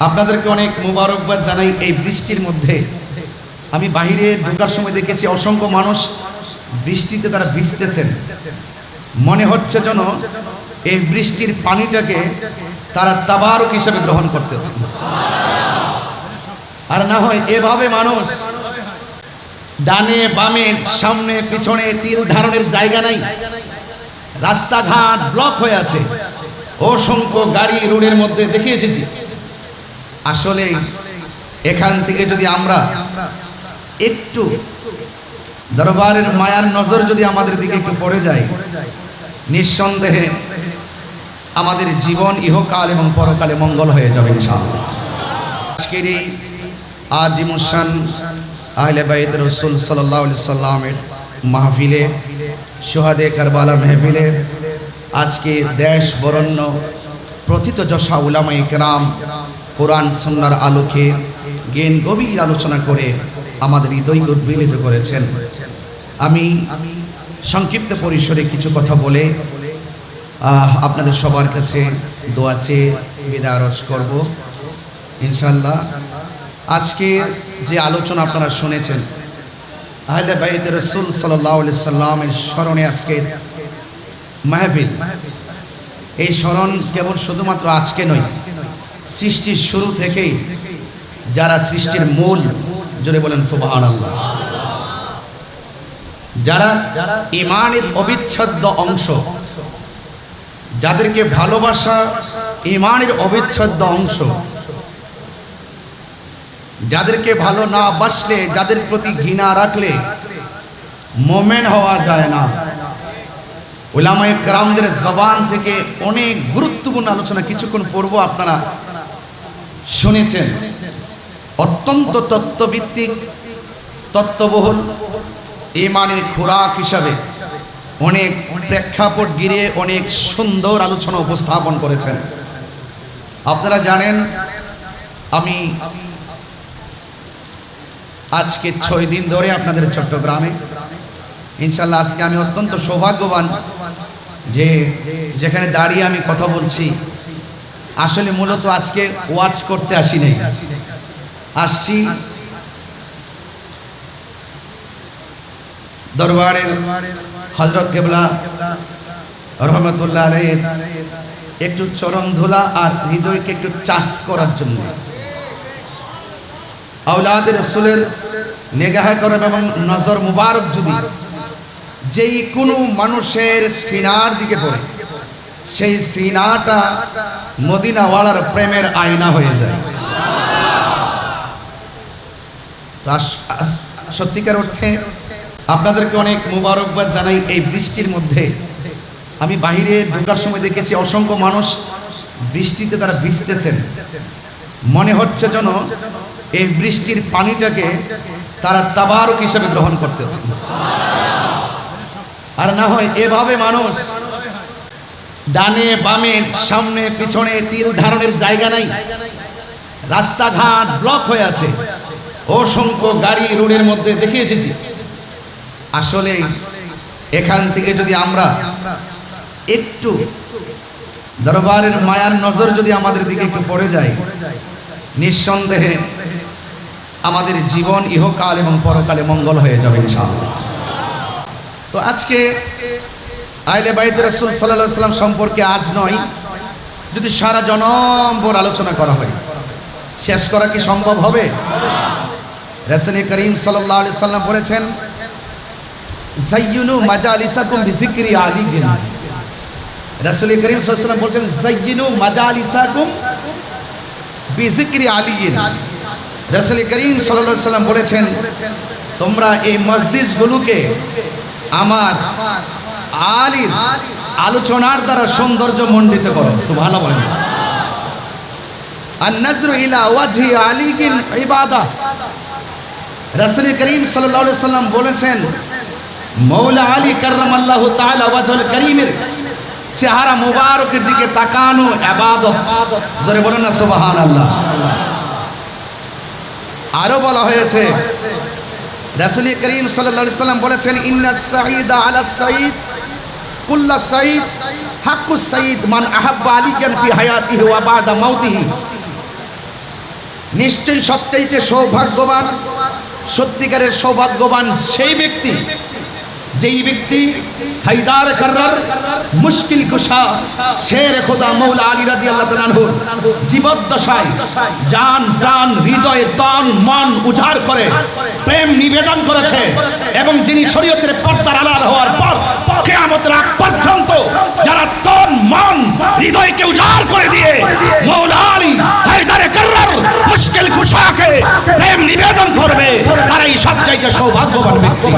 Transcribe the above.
আপনাদেরকে অনেক মুবারকবাদ জানাই এই বৃষ্টির মধ্যে। আমি বাইরে ঢোকার সময় দেখেছি অসংখ্য মানুষ বৃষ্টিতে তারা ভিজতেছেন। মনে হচ্ছে যেন এই বৃষ্টির পানিটাকে তারা তাবারক হিসেবে গ্রহণ করতেছে। আর না হয় এভাবে মানুষ ডানে, বামে, সামনে, পিছনে তিল ধারণের জায়গা নাই। রাস্তাঘাট ব্লক হয়ে আছে। অসংখ্য গাড়ি রোডের মধ্যে, দেখে এসেছি। আসলে এখান থেকে যদি আমরা একটু দরবারের মায়ার নজর যদি আমাদের দিকে একটু পড়ে যায়, নিঃসন্দেহে আমাদের জীবন ইহকাল এবং পরকালে মঙ্গল হয়ে যাবে আজকের এই আজিমুসান আহলে বাইত রসুল সাল্লাহ সাল্লামের মাহফিলে, সোহাদে কারবালা মেহফিলে আজকে দেশ বরণ্য প্রথিত যশা উলামা ইকরাম কোরআন সন্ন্যার আলোকে জ্ঞান গভীর আলোচনা করে আমাদের হৃদয় উদ্বেলিত করেছেন। আমি সংক্ষিপ্ত পরিসরে কিছু কথা বলে আপনাদের সবার কাছে দোয়া চেয়ে বিদায় আরজ করব। ইনশাল্লাহ আজকে যে আলোচনা আপনারা শুনেছেন, আহলে বাইত রসুল সাল্লাহ সাল্লামের স্মরণে আজকে মাহফিল। এই স্মরণ কেবল শুধুমাত্র আজকে নয় সৃষ্টির শুরু থেকেই যারা সৃষ্টির মূল, জোরে বলেন সুবাহান আল্লাহ যারা ইমানের অবিচ্ছেদ্য অংশ, যাদেরকে ভালোবাসা ইমানের অবিচ্ছেদ্য অংশ, যাদেরকে ভালো না বাসলে, যাদের প্রতি ঘৃণা রাখলে মোমেন হওয়া যায় না। ওলামায় গ্রামদের জবান থেকে অনেক গুরুত্বপূর্ণ আলোচনা কিছুক্ষণ পূর্ব আপনারা শুনেছেন। অত্যন্ত তত্ত্বভিত্তিক, তত্ত্ববহুল, ইমানের খোরাক হিসাবে অনেক প্রেক্ষাপট গিরে অনেক সুন্দর আলোচনা উপস্থাপন করেছেন। আপনারা জানেন, আমি আজকে ছয় দিন ধরে আপনাদের চট্টগ্রামে। ইনশাল্লাহ আজকে আমি অত্যন্ত সৌভাগ্যবান যে যেখানে দাঁড়িয়ে আমি কথা বলছি আসলে মূলত আজকে ওয়াচ করতে আসি নাই। আসছি দরবারের হজরত কেবলা রহমতুল্লাহ একটু চরণ ধুলা আর হৃদয়কে একটু চাষ করার জন্য। আউলাদ রসুলের নেগাহ করেন এবং নজর মুবারক যদি যেই কোনো মানুষের সিনার দিকে পড়ে সেই সিনাটা মদিনাওয়ালার প্রেমের আয়না হয়ে যায়। সত্যিকার অর্থে আপনাদেরকে অনেক মুবারকবাদ জানাই এই বৃষ্টির মধ্যে। আমি বাইরে ঢোকার সময় দেখেছি অসংখ্য মানুষ বৃষ্টিতে তারা ভিজতেছেন। মনে হচ্ছে যেন এই বৃষ্টির পানিটাকে তারা তাবারক হিসেবে গ্রহণ করতেছে আর না হয় এভাবে মানুষ ডানে, বামে, সামনে, পিছনে তিল ধারণের জায়গা নাই। রাস্তাঘাট ব্লক হয়ে আছে। অসংখ্য গাড়ি রোডের মধ্যে দেখে এসেছি। আসলে এখান থেকে যদি আমরা একটু দরবারের মায়ার নজর যদি আমাদের দিকে একটু পড়ে যায়, নিঃসন্দেহে আমাদের জীবন ইহকাল এবং পরকালে মঙ্গল হয়ে যাবে ইনশাআল্লাহ। তো আজকে আইলে বাইদ রসুল সাল্লাহ সাল্লাম সম্পর্কে আজ নয়। যদি সারা জনম্বর আলোচনা করা হয়, শেষ করা কি সম্ভব হবে? রসুল করিম সাল্লাহ আলি সাল্লাম বলেছেন জাইয়ুনু মাজালিসাকুম বিজিক্রি আলী গিন রসুল করিম সাল্লাম বলছেন জাইয়ুনু মাজালিসাকুম বিজিক্রি আলী গিন রসুল করিম সাল্লাহ সাল্লাম বলেছেন, তোমরা এই মসজিদগুলোকে আমার আলীর আলোচনার দ্বারা সৌন্দর্য মণ্ডিত করো ইবাদা। রাসূল করিম সাল্লাম বলেছেন, মৌলা আলী কাররামাল্লাহু তাআলা ওয়াজহুল করিমের চেহারা মুবারকের দিকে তাকানো ইবাদত জোরে বলুন না, সুবহানাল্লাহ। আরও বলা হয়েছে, রাসূল করিম সাল্লাম বলেছেন ইন্না সাঈদা আলা সাঈদ। কুল্লা সাঈদ হাক্কু সাঈদ মান আহাব্বা আলিয়ান ফি হায়াতিহি ওয়া বাদা মাউতিহি। নিশ্চয়ই সবচাইতে সৌভাগ্যবান, সত্যিকারের সৌভাগ্যবান সেই ব্যক্তি, যেই ব্যক্তি হায়দার কার্রার মুশকিল কুশা শের খোদা মৌলা আলী রাদি আল্লাহ তালানহুর জীবদ্দশায় জান, প্রাণ, হৃদয় তন, মন উজাড় করে, প্রেম নিবেদন করেছে এবং যিনি শরীয়তের পর্দার আলাল হওয়ার পর কেয়ামতের আগ পর্যন্ত যারা তন, মন, হৃদয়কে উজাড় করে দিয়ে মৌলা আলী, হায়দারে কর্রার মুশকিল খুশাকে প্রেম নিবেদন করবে, তারাই সবচাইতে সৌভাগ্যবান ব্যক্তি।